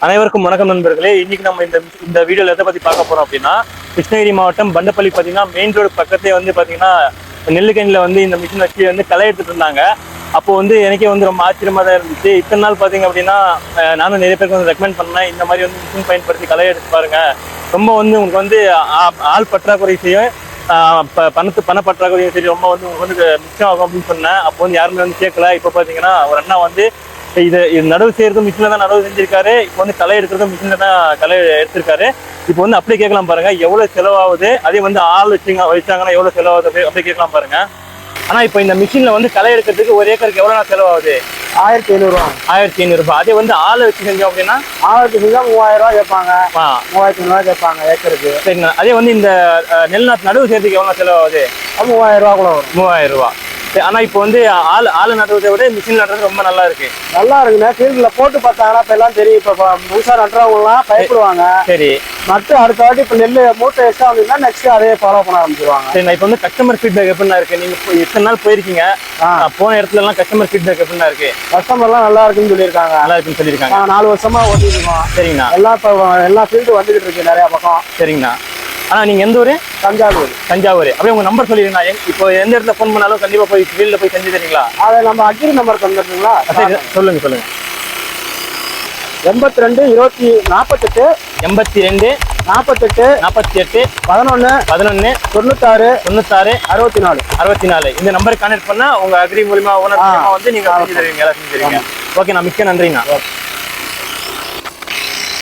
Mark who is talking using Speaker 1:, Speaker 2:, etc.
Speaker 1: அனைவருக்கும் வணக்கம் நண்பர்களே. இன்னைக்கு நம்ம இந்த இந்த வீடியோல எதை பத்தி பார்க்க போறோம் அப்படின்னா கிருஷ்ணகிரி மாவட்டம் பண்டப்பள்ளி பாத்தீங்கன்னா மெயின் ரோடு பக்கத்தே வந்து பாத்தீங்கன்னா நெல்லுக்கணில வந்து இந்த மிஷின் வச்சு வந்து களை எடுத்துட்டு இருந்தாங்க. அப்போ வந்து எனக்கே வந்து ரொம்ப ஆச்சரியமா தான் இருந்துச்சு. இத்தனை நாள் பாத்தீங்க அப்படின்னா நானும் நிறைய பேருக்கு வந்து ரெக்கமெண்ட் பண்ணேன். இந்த மாதிரி வந்து மிஷின் பயன்படுத்தி களை எடுத்து பாருங்க. ரொம்ப வந்து உங்களுக்கு வந்து ஆ- ஆள் பற்றாக்குறை செய்யும். ப- பணத்து பண பற்றாக்குறையும் சரி ரொம்ப வந்து உங்களுக்கு வந்து மிச்சம் ஆகும் அப்படின்னு சொன்னேன். அப்போ வந்து யாருமே வந்து கேட்கல. இப்போ பார்த்தீங்கன்னா ஒரு அண்ணா வந்து இது இது நடவு செய்யறதும் மிஷினில் தான் நடவு செஞ்சிருக்காரு. இப்போ வந்து களை எடுக்கிறதும் மிஷினில் தான் களை எடுத்திருக்காரு. இப்போ வந்து அப்படியே கேட்கலாம் பாருங்க. எவ்வளவு செலவாகுது? அதே வந்து ஆள் வச்சுங்க வச்சாங்கன்னா எவ்வளவு செலவாகுது? அப்படி அப்படியே கேட்கலாம் பாருங்க. ஆனா இப்போ இந்த மிஷின்ல வந்து களை எடுக்கிறதுக்கு ஒரு ஏக்கருக்கு எவ்வளவு செலவாகுது?
Speaker 2: ஆயிரத்தி ஐநூறுரூவா
Speaker 1: ஆயிரத்தி ஐநூறு ரூபாய். அதே வந்து ஆள் வச்சு செஞ்சோம் அப்படின்னா?
Speaker 2: ஆயிரத்தி செஞ்சா மூவாயிரம் ரூபா கேட்பாங்க. மூவாயிரத்தி ஐநூறுவா கேட்பாங்க ஏக்கருக்கு.
Speaker 1: சரிண்ணா அதே வந்து இந்த நெல் நடவு செய்யறதுக்கு எவ்வளவு செலவாகுது?
Speaker 2: மூவாயிரம் ரூபா கூட வரும்.
Speaker 1: மூவாயிரம் ரூபாய். சரி, ஆனா இப்போ வந்து ஆள் ஆள் நடுறதை விட மிஷின் நடுறது ரொம்ப நல்லா இருக்கு.
Speaker 2: நல்லா இருக்குண்ணே ஃபீல்டில் போட்டு பார்த்தாங்கன்னா இப்போ எல்லாம் தெரியும். இப்போ புதுசாக நட்டுறவங்கலாம் பயப்படுவாங்க.
Speaker 1: சரி.
Speaker 2: நட்டு அடுத்த வாட்டி இப்போ நெல் மூட்டை எக்ஸ்ட்ரா வந்ததுன்னா நெக்ஸ்ட் அதே ஃபாலோ பண்ண ஆரம்பிச்சிருவாங்க.
Speaker 1: சரி நான் இப்போ வந்து கஸ்டமர் ஃபீட்பேக் எப்படின்னா இருக்கு? நீங்க இப்போ இத்தனை நாள் போயிருக்கீங்க. போன இடத்துல எல்லாம் கஸ்டமர் ஃபீட்பேக் எப்படின்னா இருக்கு?
Speaker 2: கஸ்டமர்லாம் நல்லா இருக்குன்னு சொல்லியிருக்காங்க.
Speaker 1: நல்லா இருக்குன்னு சொல்லியிருக்காங்க.
Speaker 2: நாங்கள் நாலு வருஷமா ஓட்டிட்டு இருக்கோம்.
Speaker 1: சரிங்கண்ணா
Speaker 2: எல்லாம் இப்போ எல்லா ஃபீல்டு வந்துகிட்டு இருக்கு நிறையா பக்கம்.
Speaker 1: சரிங்கண்ணா ஆனா நீங்க எந்த ஊரு?
Speaker 2: தஞ்சாவூர்.
Speaker 1: தஞ்சாவூர். அப்படியே உங்க நம்பர் சொல்லிடுங்கண்ணா எங்க- இப்போ எந்த இடத்துல ஃபோன் பண்ணாலும் கண்டிப்பா போய் ஃபீல்ட்ல போய் செஞ்சு தரீங்களா?
Speaker 2: அதை நம்ம அக்ரி நம்பர் தந்துட்டுங்களா
Speaker 1: சரி சொல்லுங்க சொல்லுங்க.
Speaker 2: எண்பத்தி ரெண்டு இருபத்தி நாற்பத்தெட்டு
Speaker 1: எண்பத்தி ரெண்டு
Speaker 2: நாற்பத்தெட்டு
Speaker 1: நாற்பத்தி எட்டு
Speaker 2: பதினொன்று
Speaker 1: பதினொன்னு
Speaker 2: தொண்ணூத்தாறு
Speaker 1: தொண்ணூத்தாறு
Speaker 2: அறுபத்தி நாலு
Speaker 1: அறுபத்தி நாலு இந்த நம்பருக்கு கான்டாக்ட் பண்ணா உங்க அக்ரி மூலியமா ஓனர் வந்து நீங்க செஞ்சு தருவீங்க எல்லாம் செஞ்சு தருவீங்க ஓகே நான் மிக்க நன்றிண்ணா.